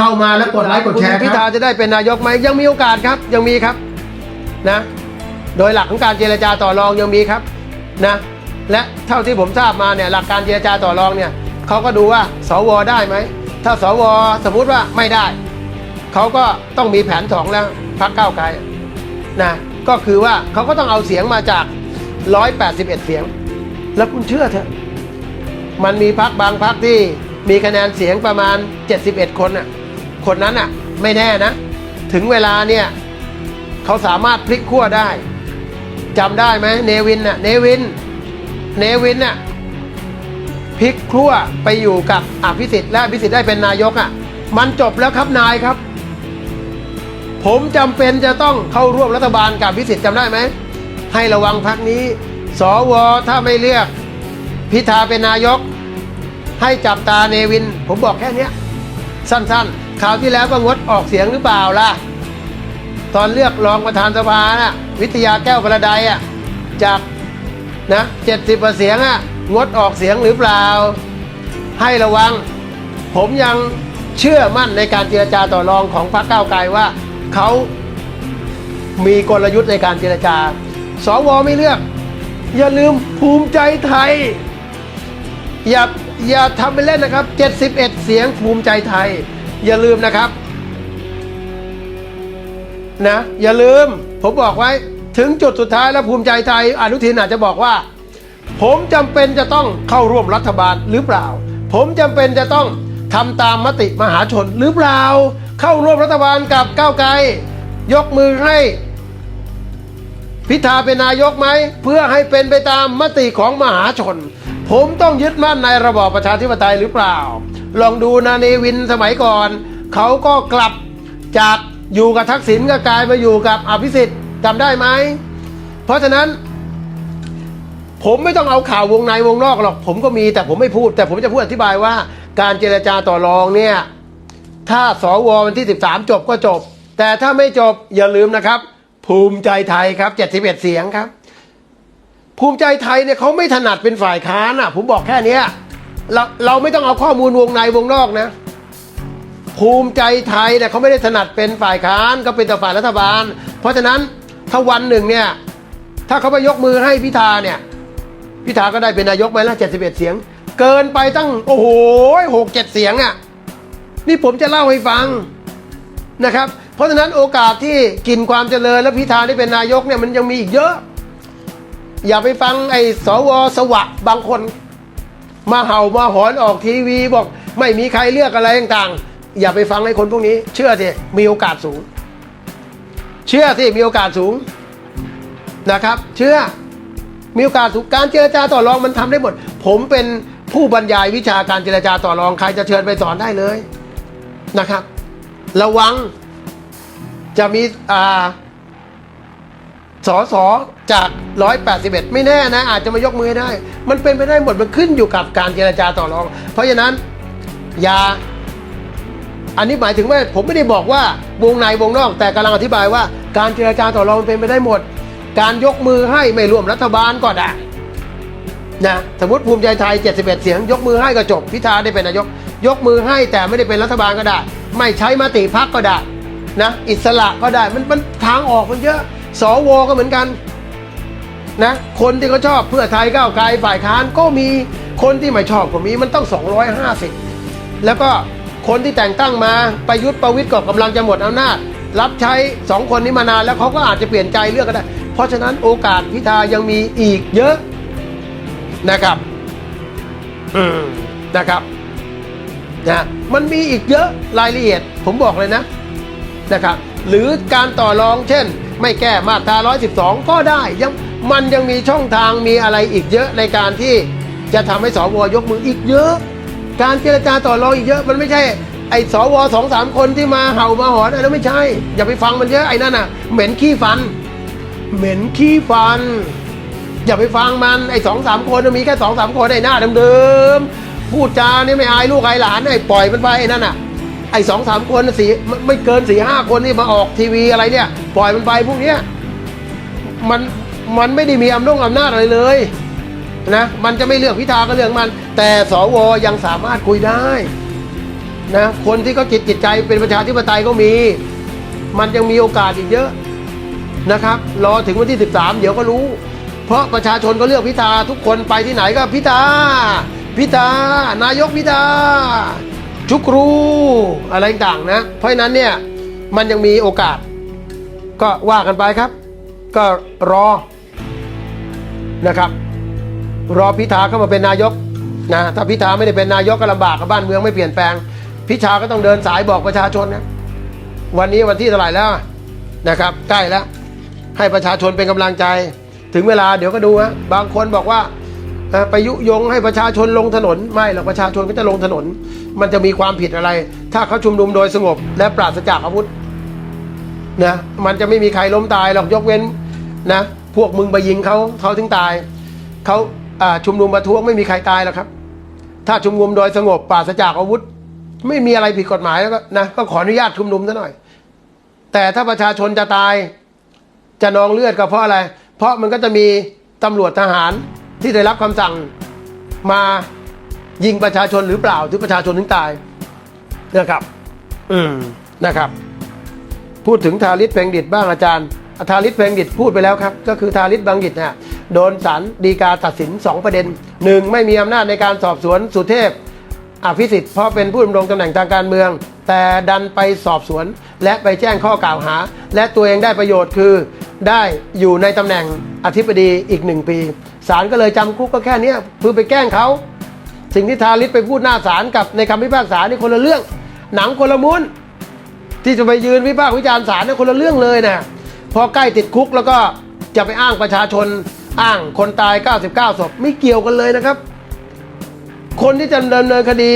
เข้ามาแล้วกดไลค์กดแชร์คุณพิคธารับจะได้เป็นนายกไหมยังมีโอกาสครับ ยังมีครับนะ โดยหลักของการเจรจาต่อรองยังมีครับนะ และเท่าที่ผมทราบมาเนี่ยหลักการเจรจาต่อรองเนี่ยเขาก็ดูว่าสวได้ไหมถ้าสวสมมุติว่าไม่ได้เขาก็ต้องมีแผนสองแล้วพักก้าวไกลนะก็คือว่าเขาก็ต้องเอาเสียงมาจาก 181 เสียง แล้วคุณเชื่อเถอะ มันมีพักบางพักที่มีคะแนนเสียงประมาณ 71 คนน่ะ คนนั้นน่ะไม่แน่นะ ถึงเวลาเนี่ยเขาสามารถพลิกขั้วได้จำได้ไหมเนวินน่ะเนวิน เนวินน่ะพลิกขั้วไปอยู่กับอภิสิทธิ์และอภิสิทธิ์ได้เป็นนายกอะ มันจบแล้วครับนายครับ ผมจำเป็นจะต้องเข้าร่วมรัฐบาลกับอภิสิทธิ์จำได้ไหมให้ระวังพักนี้ สวถ้าไม่เลือก พิธาเป็นนายก ให้จับตาเนวิน ผมบอกแค่นี้สั้นๆ คราวที่แล้วก็งดออกเสียงหรือเปล่าล่ะ ตอนเลือกรองประธานสภาน่ะ วิทยาแก้วกระไดอะ จากนะเจ็ดสิบเสียงอะ งดออกเสียงหรือเปล่า ให้ระวัง ผมยังเชื่อมั่นในการเจรจาต่อรองของพรรคก้าวไกลว่าเขามีกลยุทธ์ในการเจรจา สวไม่เลือก อย่าลืมภูมิใจไทย อย่าอย่าทำไปเล่นนะครับ 71 เสียงภูมิใจไทย อย่าลืมนะครับ นะ อย่าลืม ผมบอกไว้ ถึงจุดสุดท้ายแล้วภูมิใจไทย อนุทินอาจจะบอกว่า ผมจำเป็นจะต้องเข้าร่วมรัฐบาลหรือเปล่า ผมจำเป็นจะต้องทำตามมติมหาชนหรือเปล่า เข้าร่วมรัฐบาลกับก้าวไกล ยกมือให้พิธาเป็นนายกไหม เพื่อให้เป็นไปตามมติของมหาชน ผมต้องยึดมั่นในระบอบประชาธิปไตยหรือเปล่า ลองดูนาเนวินสมัยก่อน เขาก็กลับจากอยู่กับทักษิณก็กลายมาอยู่กับอภิสิทธิ์จำได้ไหม เพราะฉะนั้น ผมไม่ต้องเอาข่าววงในวงนอกหรอก ผมก็มีแต่ผมไม่พูด แต่ผมจะพูดอธิบายว่า การเจรจาต่อรองเนี่ย ถ้าสววันที่ 13 จบก็จบ แต่ถ้าไม่จบอย่าลืมนะครับ ภูมิใจไทยครับ 71 เสียงครับ ภูมิใจไทยเนี่ยเขาไม่ถนัดเป็นฝ่ายค้านอะ ผมบอกแค่นี้ เราเราไม่ต้องเอาข้อมูลวงในวงนอกนะ ภูมิใจไทยเนี่ยเขาไม่ได้ถนัดเป็นฝ่ายค้านก็เป็นแต่ฝ่ายรัฐบาล เพราะฉะนั้นถ้าวันหนึ่งเนี่ย ถ้าเขาไปยกมือให้พิธาเนี่ย พิธาก็ได้เป็นนายกไหมล่ะ71เสียง เกินไปตั้งโอ้โหหกเจ็ดเสียงอะนี่ผมจะเล่าให้ฟังนะครับ เพราะฉะนั้นโอกาสที่กินความเจริญและพิธาได้เป็นนายกเนี่ยมันยังมีอีกเยอะ อย่าไปฟังไอ้สวสวะบางคน มาเห่ามาหอนออกทีวีบอก ไม่มีใครเลือกอะไรต่างๆ อย่าไปฟังไอ้คนพวกนี้ เชื่อสิมีโอกาสสูง เชื่อสิมีโอกาสสูงนะครับ เชื่อมีโอกาสสูงการเจรจาต่อรองมันทำได้หมด ผมเป็นผู้บรรยายวิชาการเจรจาต่อรองใครจะเชิญไปสอนได้เลยนะครับ ระวังจะมีอ่า สอสอจาก 181 ไม่แน่นะ อาจจะมายกมือได้ มันเป็นไปได้หมด มันขึ้นอยู่กับการเจรจาต่อรอง เพราะฉะนั้นอย่าอันนี้หมายถึงว่าผมไม่ได้บอกว่าวงในวงนอก แต่กำลังอธิบายว่า การเจรจาต่อรองมันเป็นไปได้หมด การยกมือให้ไม่ร่วมรัฐบาลก็ได้นะสมมติภูมิใจไทย 71 เสียง ยกมือให้ก็จบพิธาได้เป็นนายก ยกมือให้แต่ไม่ได้เป็นรัฐบาลก็ได้ ไม่ใช้มติพักก็ได้นะอิสระก็ได้มันมันทางออกมันเยอะ สวก็เหมือนกันนะคนที่เขาชอบเพื่อไทยก้าวไกลฝ่ายค้านก็มีคนที่ไม่ชอบก็มีมันต้อง 250 แล้วก็คนที่แต่งตั้งมาประยุทธ์ประวิทย์ก็กำลังจะหมดอำนาจ รับใช้สองคนนี้มานานแล้วเขาก็อาจจะเปลี่ยนใจเลือกก็ได้ เพราะฉะนั้นโอกาสพิธายังมีอีกเยอะนะครับอืมนะครับนะมันมีอีกเยอะรายละเอียดผมบอกเลยนะนะครับหรือการต่อรองเช่น ไม่แก้มาตรา 112 ก็ได้ยังมันยังมีช่องทางมีอะไรอีกเยอะในการที่จะทำให้สวยกมืออีกเยอะ การเจรจาต่อรองอีกเยอะมันไม่ใช่ไอ้สวสองสามคนที่มาเห่ามาหอนอันนั้นไม่ใช่ อย่าไปฟังมันเยอะไอ้นั่นน่ะ เหม็นขี้ฟัน เหม็นขี้ฟัน อย่าไปฟังมันไอ้สองสามคนน่ะมีแค่สองสามคนไอ้หน้าเดิมๆพูดจานี่ไม่อายลูกอายหลานไอ้ปล่อยมันไปไอ้นั่นน่ะ ไอ้สองสามคนสี่ไม่เกินสี่ห้าคนที่มาออกทีวีอะไรเนี่ย ปล่อยมันไปพวกเนี้ยมันมันไม่ได้มีอำนาจอำนาจอะไรเลยนะมันจะไม่เลือกพิธาก็เรื่องมัน แต่สวยังสามารถคุยได้นะคนที่เขาจิตจิตใจเป็นประชาธิปไตยก็มี มันยังมีโอกาสอีกเยอะนะครับ รอถึงวันที่ 13 เดี๋ยวก็รู้ เพราะประชาชนก็เลือกพิธาทุกคนไปที่ไหนก็พิธาพิธานายกพิธา ชุกรูอะไรต่างนะ เพราะฉะนั้นเนี่ยมันยังมีโอกาส ก็ว่ากันไปครับ ก็รอนะครับ รอพิธาเข้ามาเป็นนายกนะถ้าพิธาไม่ได้เป็นนายกก็ลำบากกับบ้านเมืองไม่เปลี่ยนแปลง พิธาก็ต้องเดินสายบอกประชาชนนะวันนี้วันที่เท่าไหร่แล้วนะครับ ใกล้แล้วให้ประชาชนเป็นกำลังใจ ถึงเวลาเดี๋ยวก็ดูฮะบางคนบอกว่า ไปยุยงให้ประชาชนลงถนนไม่หรอกประชาชนก็จะลงถนน มันจะมีความผิดอะไร ถ้าเขาชุมนุมโดยสงบ และปราศจากอาวุธนะมันจะไม่มีใครล้มตายหรอกยกเว้นนะพวกมึงไปยิงเขาเขาถึงตายเขาชุมนุมประท้วงไม่มีใครตายหรอกครับ ถ้าชุมนุมโดยสงบปราศจากอาวุธ ไม่มีอะไรผิดกฎหมายแล้วก็นะก็ขออนุญาตชุมนุมซะหน่อย แต่ถ้าประชาชนจะตายจะนองเลือดก็เพราะอะไร เพราะมันก็จะมีตำรวจทหาร ที่ได้รับคำสั่งมายิงประชาชนหรือเปล่าถึงประชาชนถึงตายนะครับ อืมนะครับ พูดถึงทาริศเพลงดิตบ้างอาจารย์ทาริศเพลงดิตพูดไปแล้วครับ ก็คือทาริศบางดิตเนี่ยโดนศาลฎีกาตัดสิน 2 ประเด็นหนึ่งไม่มีอำนาจในการสอบสวนสุเทพอภิสิทธิ์เพราะเป็นผู้ดำรงตำแหน่งทางการเมือง แต่ดันไปสอบสวน และไปแจ้งข้อกล่าวหา และตัวเองได้ประโยชน์คือ ได้อยู่ในตำแหน่งอธิบดีอีกหนึ่งปี ศาลก็เลยจำคุกก็แค่เนี้ยคือไปแกล้งเขา สิ่งที่ทาริศไปพูดหน้าศาลกับในคำพิพากษานี่คนละเรื่อง หนังคนละม้วนที่จะไปยืนวิพากษ์วิจารณ์ศาลนี่คนละเรื่องเลยนะพอใกล้ติดคุกแล้วก็จะไปอ้างประชาชนอ้างคนตาย 99ศพไม่เกี่ยวกันเลยนะครับ คนที่จะดำเนินคดี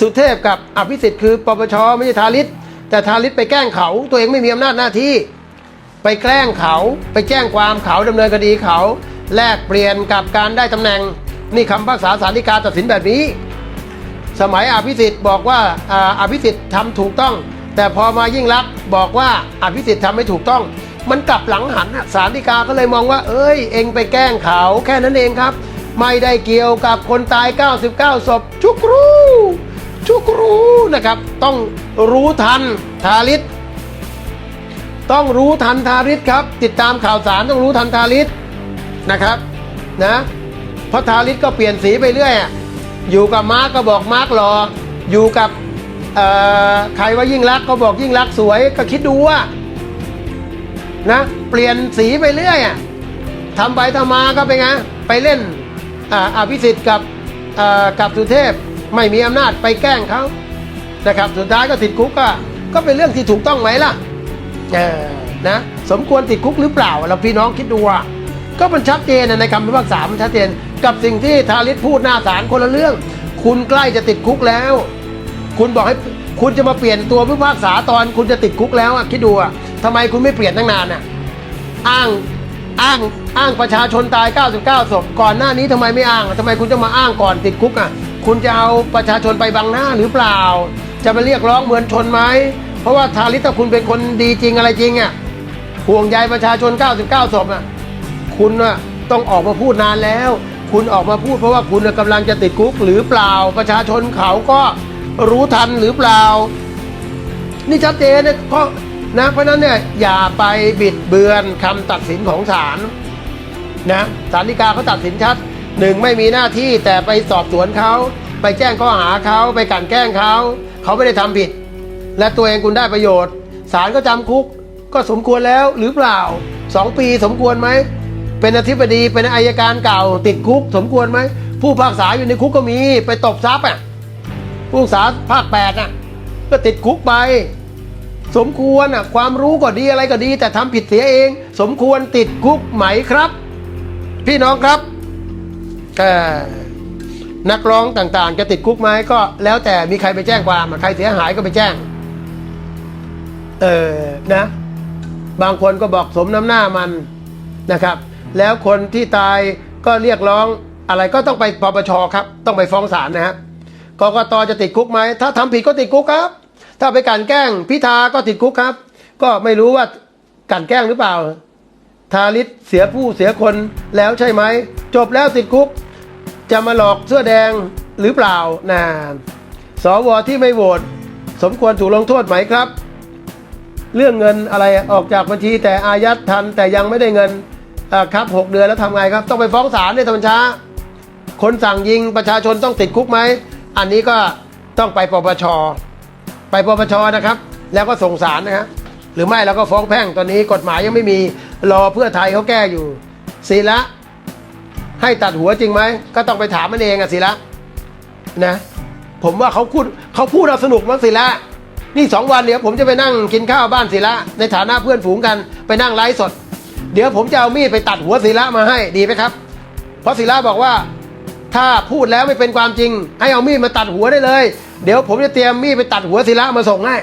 สุเทพกับอภิสิทธิ์คือปปชไม่ใช่ทาริศแต่ทาริศไปแกล้งเขาตัวเองไม่มีอำนาจหน้าที่ ไปแกล้งเขา ไปแจ้งความเขาดำเนินคดีเขา แลกเปลี่ยนกับการได้ตำแหน่ง นี่คำพิพากษาสารฎีกาตัดสินแบบนี้ สมัยอภิสิทธิ์บอกว่าอภิสิทธิ์ทำถูกต้อง แต่พอมายิ่งรักบอกว่าอภิสิทธิ์ทำไม่ถูกต้อง มันกลับหลังหันสารฎีกาก็เลยมองว่า เอ้ย เองไปแกล้งเขาแค่นั้นเองครับ ไม่ได้เกี่ยวกับคนตาย 99ศพชุกรู้ชุกรู้นะครับ ต้องรู้ทันทาริศต้องรู้ทันทาริศครับ ติดตามข่าวสารต้องรู้ทันทาริศ นะครับนะเพราะทาริศก็เปลี่ยนสีไปเรื่อยอะอยู่กับมาร์กก็บอกมาร์กหลออยู่กับเอ่อใครว่ายิ่งรักษณ์ก็บอกยิ่งรักษณ์สวยก็คิดดูว่านะเปลี่ยนสีไปเรื่อยอะทำไปทำมาก็เป็นไงไปเล่นอ่าอภิสิทธิ์กับอ่ากับสุเทพไม่มีอำนาจไปแกล้งเขานะครับสุดท้ายก็ติดคุกก็ก็เป็นเรื่องที่ถูกต้องไหมล่ะเออนะสมควรติดคุกหรือเปล่าเราพี่น้องคิดดูว่า ก็มันชัดเจนในคำพิพากษามันชัดเจน กับสิ่งที่ทาริศพูดหน้าศาลคนละเรื่อง คุณใกล้จะติดคุกแล้ว คุณบอกให้คุณจะมาเปลี่ยนตัวพิพากษาตอนคุณจะติดคุกแล้วอะคิดดูอะทำไมคุณไม่เปลี่ยนตั้งนานอะอ้างอ้างอ้างประชาชนตาย 99ศพก่อนหน้านี้ทำไมไม่อ้างทำไมคุณจะมาอ้างก่อนติดคุกอะคุณจะเอาประชาชนไปบังหน้าหรือเปล่า จะมาเรียกร้องเหมือนชนไหมเพราะว่าทาริสถ้าคุณเป็นคนดีจริงอะไรจริงอะห่วงใยประชาชน 99ศพอะ คุณอะต้องออกมาพูดนานแล้ว คุณออกมาพูดเพราะว่าคุณน่ะกำลังจะติดคุกหรือเปล่าประชาชนเขาก็รู้ทันหรือเปล่า นี่ชัดเจนนะเพราะนะเพราะนั้นเนี่ยอย่าไปบิดเบือนคำตัดสินของศาลนะศาลฎีกาเขาตัดสินชัดหนึ่งไม่มีหน้าที่แต่ไปสอบสวนเขาไปแจ้งข้อหาเขาไปกันแกล้งเขาเขาไม่ได้ทำผิด และตัวเองคุณได้ประโยชน์ศาลก็จำคุกก็สมควรแล้วหรือเปล่าสองปีสมควรไหม เป็นอธิบดีเป็นอายการเก่า ติดคุก สมควรไหม ผู้พากษาอยู่ในคุกก็มีไปตบทรัพย์อะผู้พากษาภาคแปดอะก็ติดคุกไป สมควรอะความรู้ก็ดีอะไรก็ดี แต่ทำผิดเสียเอง สมควรติดคุกไหมครับ พี่น้องครับเอ่อนักร้องต่างๆ จะติดคุกไหมก็แล้วแต่มีใครไปแจ้งความใครเสียหายก็ไปแจ้ง เออนะ บางคนก็บอกสมน้ำหน้ามันนะครับ แล้วคนที่ตายก็เรียกร้องอะไรก็ต้องไปปปชครับ ต้องไปฟ้องศาลนะครับกกตจะติดคุกไหม ถ้าทำผิดก็ติดคุกครับ ถ้าไปกลันแกล้งพิธาก็ติดคุกครับ ก็ไม่รู้ว่ากลันแกล้งหรือเปล่า ทาริศเสียผู้เสียคนแล้วใช่ไหม จบแล้วติดคุก จะมาหลอกเสื้อแดงหรือเปล่านะสวที่ไม่โหวตสมควรถูกลงโทษไหมครับ เรื่องเงินอะไรออกจากบัญชีแต่อายัดทันแต่ยังไม่ได้เงิน ครับหกเดือนแล้วทำไงครับ ต้องไปฟ้องศาลเนี่ยทำไมช้า คนสั่งยิงประชาชนต้องติดคุกไหม อันนี้ก็ต้องไปปปช ไปปปชนะครับ แล้วก็ส่งศาลนะครับหรือไม่เราก็ฟ้องแพ่งตอนนี้กฎหมายยังไม่มีรอเพื่อไทยเขาแก้อยู่ศิละให้ตัดหัวจริงไหม ก็ต้องไปถามมันเองอะศิละนะ ผมว่าเขาพูดเขาพูดเราสนุกมั้งศิละนี่สองวันเดี๋ยวผมจะไปนั่งกินข้าวบ้านศิละในฐานะเพื่อนฝูงกันไปนั่งไลฟ์สด เดี๋ยวผมจะเอามีดไปตัดหัวศิละมาให้ดีไหมครับ เพราะศิละบอกว่า ถ้าพูดแล้วไม่เป็นความจริง ให้เอามีดมาตัดหัวได้เลย เดี๋ยวผมจะเตรียมมีดไปตัดหัวศิละมาส่งให้